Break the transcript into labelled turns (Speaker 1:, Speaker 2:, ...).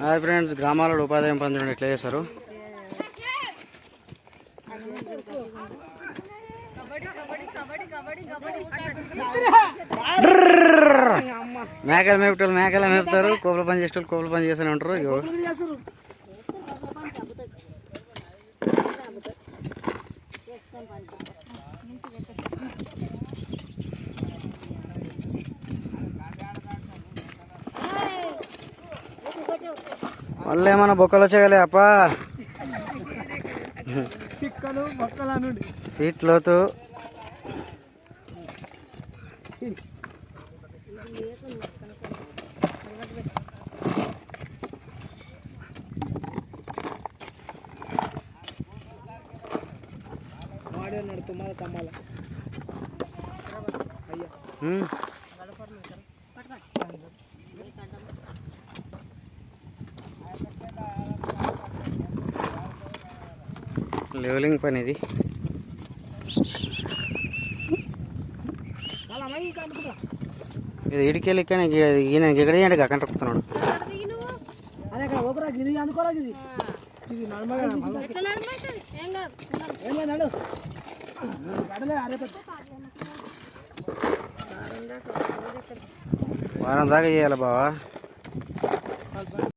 Speaker 1: Hi friends గ్రామాలలో ఉపాధ్యాయం పొందడం ఎట్లా చేస్తారు మేకలు మేపుటోళ్ళు మేకలు మేపుతారు? కోపల పని చేసేటోళ్ళు కోపల పని చేస్తూనే ఉంటారు. ఇగో. మళ్ళీ ఏమన్నా బొక్కలు వచ్చాయలే అప్ప.
Speaker 2: చిక్కలు మొక్కలు అనుండి.
Speaker 1: ఫీట్ లోతు.
Speaker 2: వాడే ఉన్నాడు తుమ్మల. తమ్మాల
Speaker 1: లెవెలింగ్ పని ఇది. ఇది ఇడికెళ్ళి కానీ ఈయన ఎక్కడ అంటే అక్కడ వారం దాకా చేయాలి బావా.